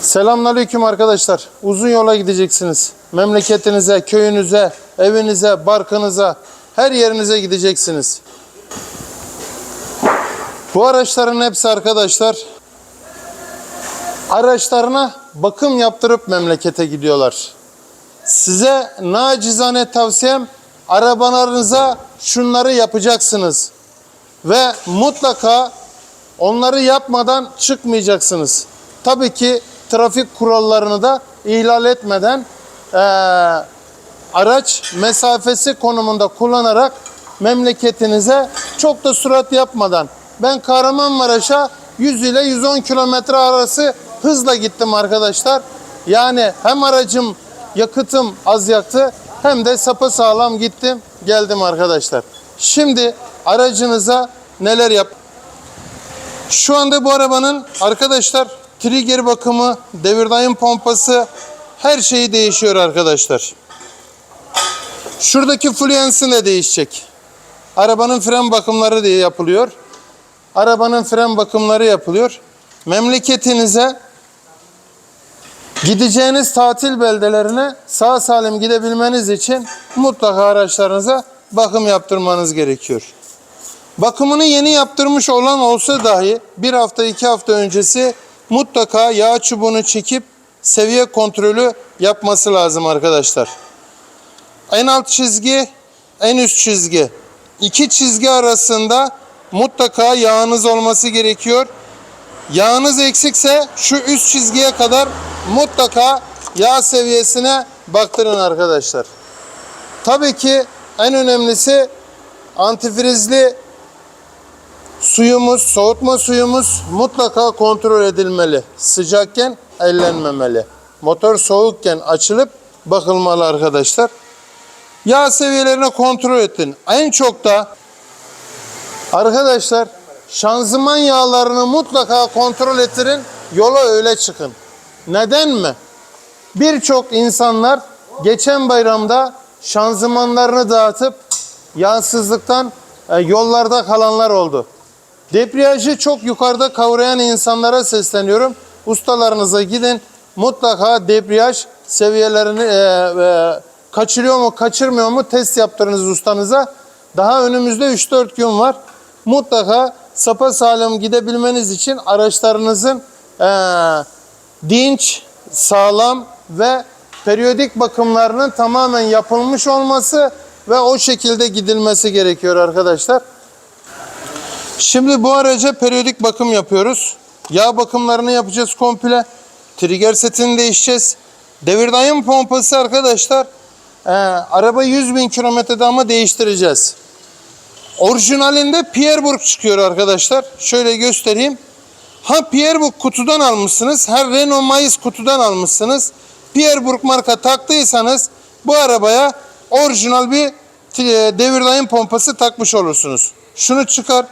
Selamünaleyküm arkadaşlar. Uzun yola gideceksiniz. Memleketinize, köyünüze, evinize, barkınıza, her yerinize gideceksiniz. Bu araçların hepsi arkadaşlar araçlarına bakım yaptırıp memlekete gidiyorlar. Size nacizane tavsiyem arabalarınıza şunları yapacaksınız. Ve mutlaka onları yapmadan çıkmayacaksınız. Tabii ki trafik kurallarını da ihlal etmeden eee, araç mesafesi konumunda kullanarak memleketinize çok da sürat yapmadan ben Kahramanmaraş'a 100 ile 110 kilometre arası hızla gittim arkadaşlar. Yani hem aracım yakıtım az yaktı hem de sapasağlam gittim geldim arkadaşlar. Şimdi aracınıza neler yap şu anda bu arabanın arkadaşlar trigger bakımı, devir daim pompası her şeyi değişiyor arkadaşlar. Şuradaki fluensi de değişecek. Arabanın fren bakımları diye yapılıyor. Arabanın fren bakımları yapılıyor. Memleketinize gideceğiniz tatil beldelerine sağ salim gidebilmeniz için mutlaka araçlarınıza bakım yaptırmanız gerekiyor. Bakımını yeni yaptırmış olan olsa dahi bir hafta iki hafta öncesi mutlaka yağ çubuğunu çekip seviye kontrolü yapması lazım arkadaşlar. En alt çizgi, en üst çizgi. İki çizgi arasında mutlaka yağınız olması gerekiyor. Yağınız eksikse şu üst çizgiye kadar mutlaka yağ seviyesine baktırın arkadaşlar. Tabii ki en önemlisi antifrizli Suyumuz, soğutma suyumuz mutlaka kontrol edilmeli. Sıcakken ellenmemeli. Motor soğukken açılıp bakılmalı arkadaşlar. Yağ seviyelerini kontrol ettin. En çok da arkadaşlar şanzıman yağlarını mutlaka kontrol ettirin. Yola öyle çıkın. Neden mi? Birçok insanlar geçen bayramda şanzımanlarını dağıtıp yağsızlıktan e, yollarda kalanlar oldu. Debriyajı çok yukarıda kavrayan insanlara sesleniyorum. Ustalarınıza gidin. Mutlaka debriyaj seviyelerini e, e, kaçırıyor mu kaçırmıyor mu test yaptırınız ustanıza. Daha önümüzde 3-4 gün var. Mutlaka sapa sağlam gidebilmeniz için araçlarınızın e, dinç, sağlam ve periyodik bakımlarının tamamen yapılmış olması ve o şekilde gidilmesi gerekiyor arkadaşlar. Şimdi bu araca periyodik bakım yapıyoruz. Yağ bakımlarını yapacağız komple. Trigger setini değişeceğiz. Devir pompası arkadaşlar. e, araba 100 bin kilometrede ama değiştireceğiz. Orijinalinde Pierburg çıkıyor arkadaşlar. Şöyle göstereyim. Ha Pierburg kutudan almışsınız. Ha Renault Mayıs kutudan almışsınız. Pierburg marka taktıysanız bu arabaya orijinal bir devir pompası takmış olursunuz. Şunu çıkar.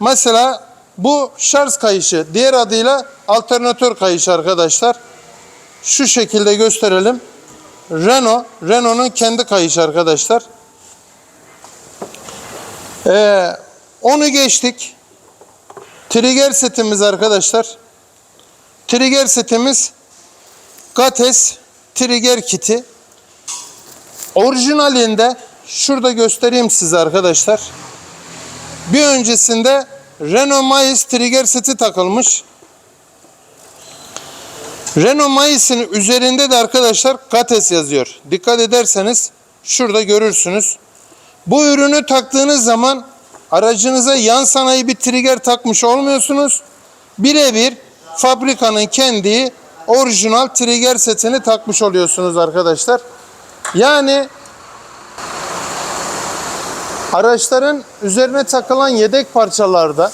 Mesela bu şarj kayışı, diğer adıyla alternatör kayışı arkadaşlar. Şu şekilde gösterelim. Renault, Renault'un kendi kayışı arkadaşlar. Ee, onu geçtik. Trigger setimiz arkadaşlar. Trigger setimiz Gates Trigger kiti. Orijinalinde şurada göstereyim size arkadaşlar. Bir öncesinde Renault Mayıs trigger seti takılmış. Renault Mayıs'ın üzerinde de arkadaşlar Gates yazıyor. Dikkat ederseniz şurada görürsünüz. Bu ürünü taktığınız zaman aracınıza yan sanayi bir trigger takmış olmuyorsunuz. Birebir fabrikanın kendi orijinal trigger setini takmış oluyorsunuz arkadaşlar. Yani Araçların üzerine takılan yedek parçalarda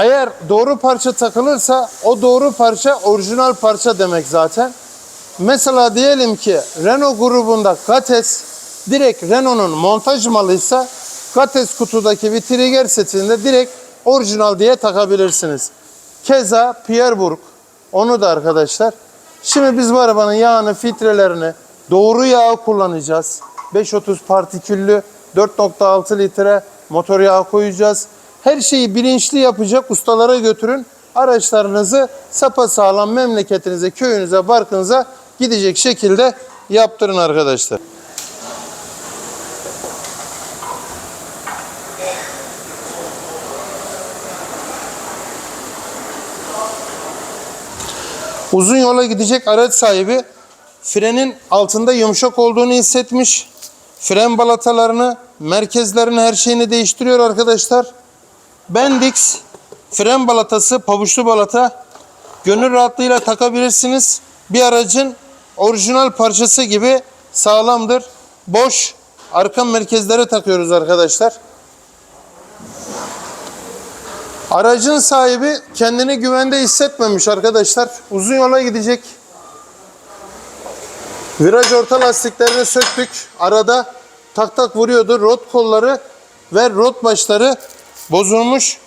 eğer doğru parça takılırsa o doğru parça orijinal parça demek zaten. Mesela diyelim ki Renault grubunda Gates direkt Renault'un montaj malıysa Gates kutudaki bir trigger setinde direkt orijinal diye takabilirsiniz. Keza Pierburg onu da arkadaşlar. Şimdi biz bu arabanın yağını, filtrelerini doğru yağı kullanacağız. 530 partiküllü 4.6 litre motor yağı koyacağız. Her şeyi bilinçli yapacak ustalara götürün. araçlarınızı sapasağlam memleketinize, köyünüze, barkınıza gidecek şekilde yaptırın arkadaşlar. Uzun yola gidecek araç sahibi frenin altında yumuşak olduğunu hissetmiş. Fren balatalarını, merkezlerini, her şeyini değiştiriyor arkadaşlar. Bendix fren balatası, pabuçlu balata gönül rahatlığıyla takabilirsiniz. Bir aracın orijinal parçası gibi sağlamdır. Boş arka merkezlere takıyoruz arkadaşlar. Aracın sahibi kendini güvende hissetmemiş arkadaşlar. Uzun yola gidecek. Viraj orta lastiklerini söktük. Arada tak tak vuruyordu. Rot kolları ve rot başları bozulmuş.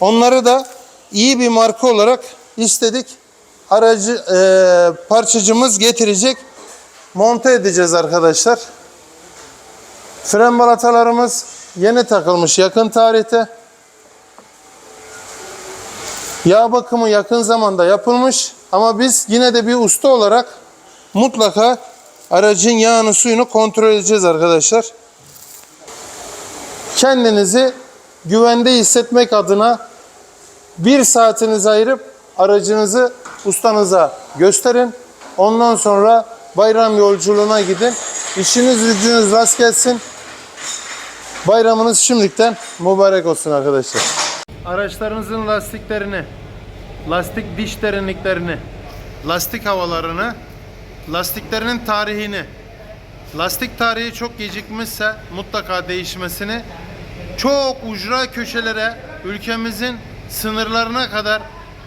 Onları da iyi bir marka olarak istedik. Aracı eee, parçacımız getirecek. Monte edeceğiz arkadaşlar. Fren balatalarımız yeni takılmış yakın tarihte. Yağ bakımı yakın zamanda yapılmış ama biz yine de bir usta olarak mutlaka aracın yağını suyunu kontrol edeceğiz arkadaşlar. Kendinizi güvende hissetmek adına bir saatinizi ayırıp aracınızı ustanıza gösterin. Ondan sonra bayram yolculuğuna gidin. İşiniz gücünüz rast gelsin. Bayramınız şimdiden mübarek olsun arkadaşlar. Araçlarınızın lastiklerini, lastik diş derinliklerini, lastik havalarını, lastiklerinin tarihini, lastik tarihi çok gecikmişse mutlaka değişmesini, çok ucra köşelere, ülkemizin sınırlarına kadar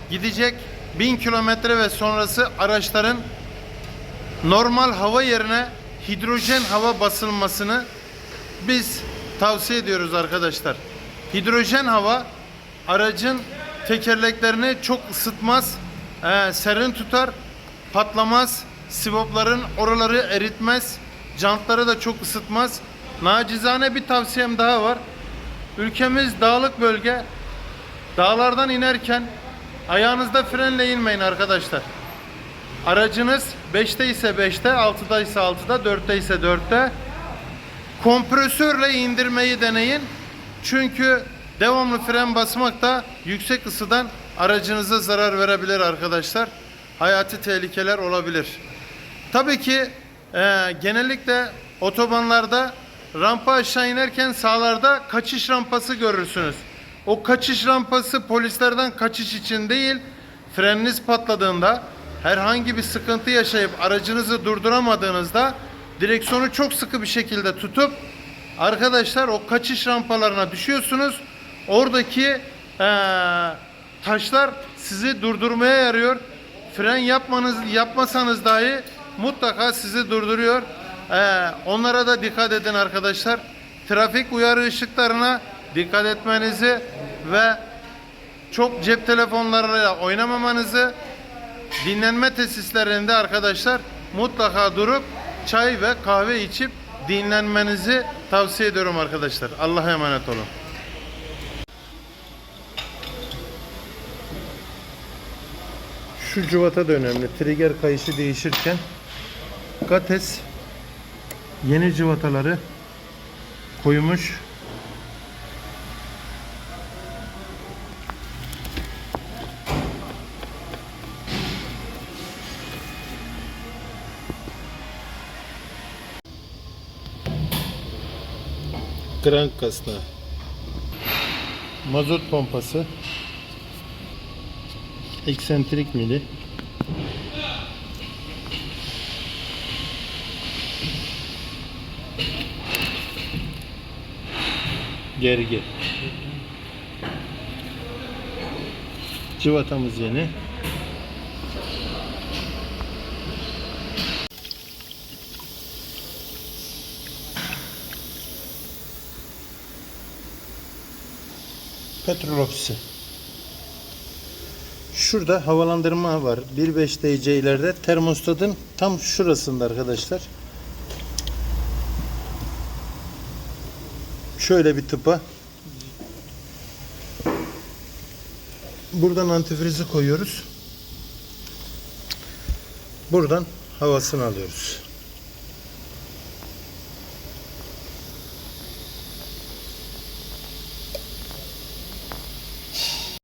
gidecek 1000 kilometre ve sonrası araçların normal hava yerine hidrojen hava basılmasını biz tavsiye ediyoruz arkadaşlar. Hidrojen hava aracın tekerleklerini çok ısıtmaz, e, serin tutar, patlamaz, sivopların oraları eritmez, jantları da çok ısıtmaz. Nacizane bir tavsiyem daha var. Ülkemiz dağlık bölge. Dağlardan inerken ayağınızda frenle inmeyin arkadaşlar. Aracınız 5'te ise 5'te, 6'da ise 6'da, 4'te ise 4'te kompresörle indirmeyi deneyin. Çünkü devamlı fren basmak da yüksek ısıdan aracınıza zarar verebilir arkadaşlar. Hayati tehlikeler olabilir. Tabii ki e, genellikle otobanlarda rampa aşağı inerken sağlarda kaçış rampası görürsünüz. O kaçış rampası polislerden kaçış için değil, freniniz patladığında herhangi bir sıkıntı yaşayıp aracınızı durduramadığınızda direksiyonu çok sıkı bir şekilde tutup arkadaşlar o kaçış rampalarına düşüyorsunuz. Oradaki eee, taşlar sizi durdurmaya yarıyor. Fren yapmanız yapmasanız dahi mutlaka sizi durduruyor. Eee, onlara da dikkat edin arkadaşlar. Trafik uyarı ışıklarına dikkat etmenizi ve çok cep telefonlarıyla oynamamanızı dinlenme tesislerinde arkadaşlar mutlaka durup çay ve kahve içip dinlenmenizi tavsiye ediyorum arkadaşlar. Allah'a emanet olun. Şu cıvata da önemli. Trigger kayışı değişirken Gates yeni cıvataları koymuş. Krank kasna. Mazot pompası. Eksentrik mili. Gergi. Cıvatamız yeni. Petrol ofisi. Şurada havalandırma var. 1.5 DC'lerde termostatın tam şurasında arkadaşlar. Şöyle bir tıpa. buradan antifrizi koyuyoruz. Buradan havasını alıyoruz.